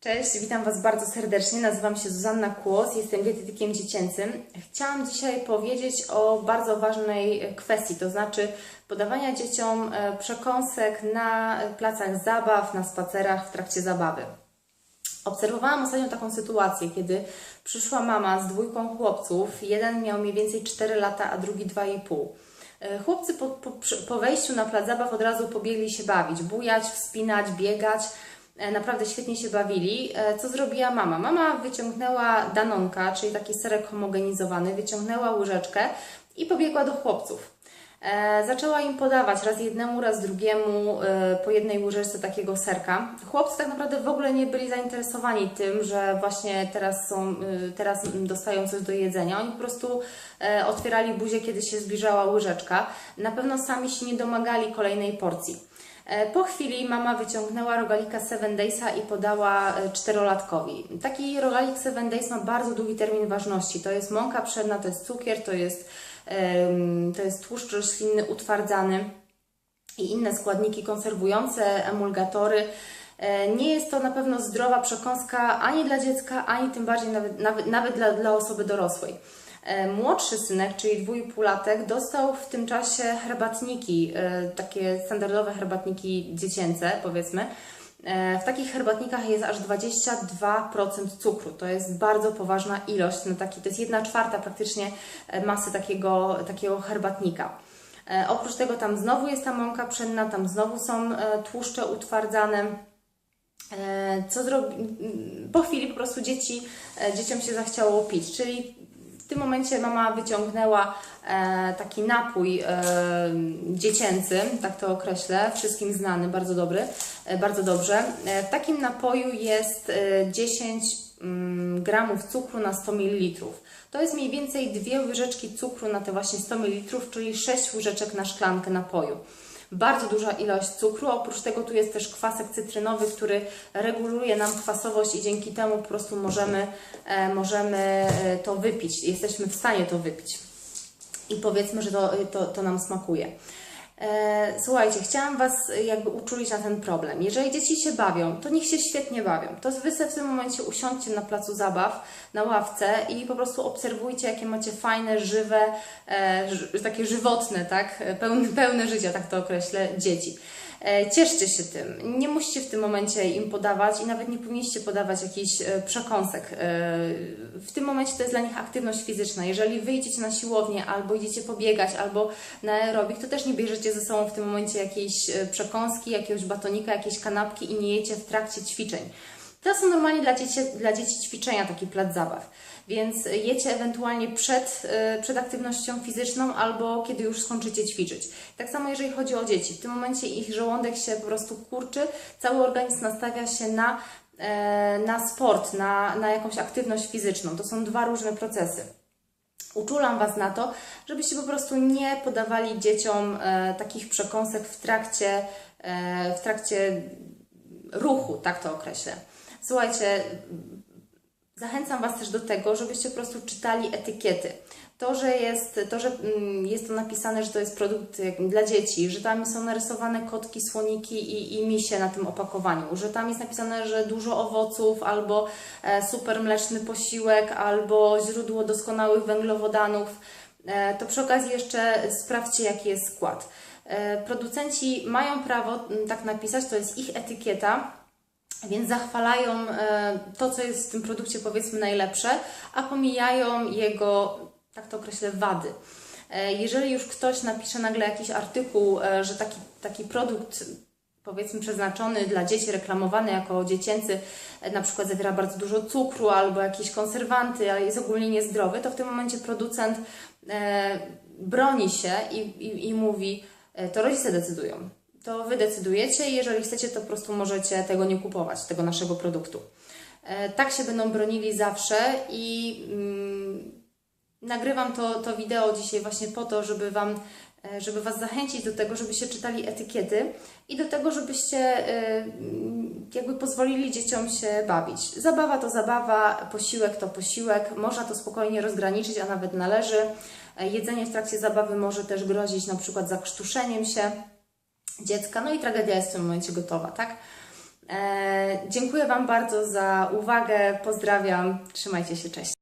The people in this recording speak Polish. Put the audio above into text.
Cześć, witam Was bardzo serdecznie. Nazywam się Zuzanna Kłos, jestem dietetykiem dziecięcym. Chciałam dzisiaj powiedzieć o bardzo ważnej kwestii, to znaczy podawania dzieciom e, przekąsek na placach zabaw, na spacerach w trakcie zabawy. Obserwowałam ostatnio taką sytuację, kiedy przyszła mama z dwójką chłopców. Jeden miał mniej więcej 4 lata, a drugi 2,5. E, Chłopcy po, po, po wejściu na plac zabaw od razu pobiegli się bawić, bujać, wspinać, biegać. E, Naprawdę świetnie się bawili. E, Co zrobiła mama? Mama wyciągnęła danonka, czyli taki serek homogenizowany, wyciągnęła łyżeczkę i pobiegła do chłopców. E, zaczęła im podawać raz jednemu, raz drugiemu po jednej łyżeczce takiego serka. Chłopcy tak naprawdę w ogóle nie byli zainteresowani tym, że właśnie teraz, są, teraz dostają coś do jedzenia. Oni po prostu otwierali buzię, kiedy się zbliżała łyżeczka. Na pewno sami się nie domagali kolejnej porcji. E, Po chwili mama wyciągnęła rogalika Seven Daysa i podała e, czterolatkowi. Taki rogalik Seven Days ma bardzo długi termin ważności. To jest mąka pszenna, to jest cukier, to jest, to jest tłuszcz roślinny utwardzany i inne składniki konserwujące, emulgatory. E, Nie jest to na pewno zdrowa przekąska ani dla dziecka, ani tym bardziej nawet, nawet, nawet dla, dla osoby dorosłej. E, Młodszy synek, czyli dwójpółlatek, dostał w tym czasie herbatniki, e, takie standardowe herbatniki dziecięce, powiedzmy. E, W takich herbatnikach jest aż 22% cukru. To jest bardzo poważna ilość. Na taki, to jest 1 czwarta praktycznie masy takiego, takiego herbatnika. Oprócz tego tam znowu jest ta mąka pszenna, tam znowu są tłuszcze utwardzane. Co zrobi... Po chwili po prostu dzieci, dzieciom się zachciało pić, czyli tym momencie mama wyciągnęła e, taki napój e, dziecięcy, tak to określę, wszystkim znany, bardzo dobry, e, bardzo dobrze. E, w takim napoju jest e, 10 mm, gramów cukru na 100 ml. To jest mniej więcej dwie łyżeczki cukru na te właśnie 100 ml, czyli 6 łyżeczek na szklankę napoju bardzo duża ilość cukru. Oprócz tego tu jest też kwasek cytrynowy, który reguluje nam kwasowość i dzięki temu po prostu możemy, e, możemy e, to wypić. Jesteśmy w stanie to wypić. I powiedzmy, że to, to, to nam smakuje. E, Słuchajcie, chciałam Was jakby uczulić na ten problem. Jeżeli dzieci się bawią, to niech się świetnie bawią. To Wy sobie w tym momencie usiądźcie na placu zabaw, na ławce i po prostu obserwujcie, jakie macie fajne, żywe, e, takie żywotne, tak? E, Pełne, pełne życia, tak to określę, dzieci. E, Cieszcie się tym. Nie musicie w tym momencie im podawać i nawet nie powinniście podawać jakichś e, przekąsek. E, W tym momencie to jest dla nich aktywność fizyczna. Jeżeli wyjdziecie na siłownię albo idziecie pobiegać, albo na aerobik, to też nie bierzecie ze sobą w tym momencie jakiejś przekąski, jakiegoś batonika, jakiejś kanapki i nie jecie w trakcie ćwiczeń. To są normalnie dla dzieci, dla dzieci ćwiczenia, taki plac zabaw. Więc jecie ewentualnie przed, e, przed aktywnością fizyczną albo kiedy już skończycie ćwiczyć. Tak samo jeżeli chodzi o dzieci. W tym momencie ich żołądek się po prostu kurczy, cały organizm nastawia się na, e, na sport, na, na jakąś aktywność fizyczną. To są dwa różne procesy. Uczulam Was na to, żebyście po prostu nie podawali dzieciom e, takich przekąsek w trakcie, e, w trakcie ruchu, tak to określę. Słuchajcie, zachęcam Was też do tego, żebyście po prostu czytali etykiety. To, że jest to, że mm, jest to napisane, że to jest produkt dla dzieci, że tam są narysowane kotki, słoniki i, i misie na tym opakowaniu, że tam jest napisane, że dużo owoców, albo e, super mleczny posiłek, albo źródło doskonałych węglowodanów, e, to przy okazji jeszcze sprawdźcie, jaki jest skład. E, producenci mają prawo mm, tak napisać, to jest ich etykieta, więc zachwalają e, to, co jest w tym produkcie powiedzmy najlepsze, a pomijają jego, tak to określę, wady. E, Jeżeli już ktoś napisze nagle jakiś artykuł, e, że taki, taki produkt powiedzmy przeznaczony dla dzieci, reklamowany jako dziecięcy, na przykład zawiera bardzo dużo cukru albo jakieś konserwanty, ale jest ogólnie niezdrowy, to w tym momencie producent broni się i, i, i mówi, to rodzice decydują. To Wy decydujecie i jeżeli chcecie, to po prostu możecie tego nie kupować, tego naszego produktu. E, tak się będą bronili zawsze i mm, nagrywam to, to wideo dzisiaj właśnie po to, żeby Wam, e, żeby Was zachęcić do tego, żebyście czytali etykiety i do tego, żebyście e, jakby pozwolili dzieciom się bawić. Zabawa to zabawa, posiłek to posiłek, można to spokojnie rozgraniczyć, a nawet należy. Jedzenie w trakcie zabawy może też grozić na przykład zakrztuszeniem się dziecka, no i tragedia jest w tym momencie gotowa, tak? E, dziękuję Wam bardzo za uwagę. Pozdrawiam. Trzymajcie się. Cześć.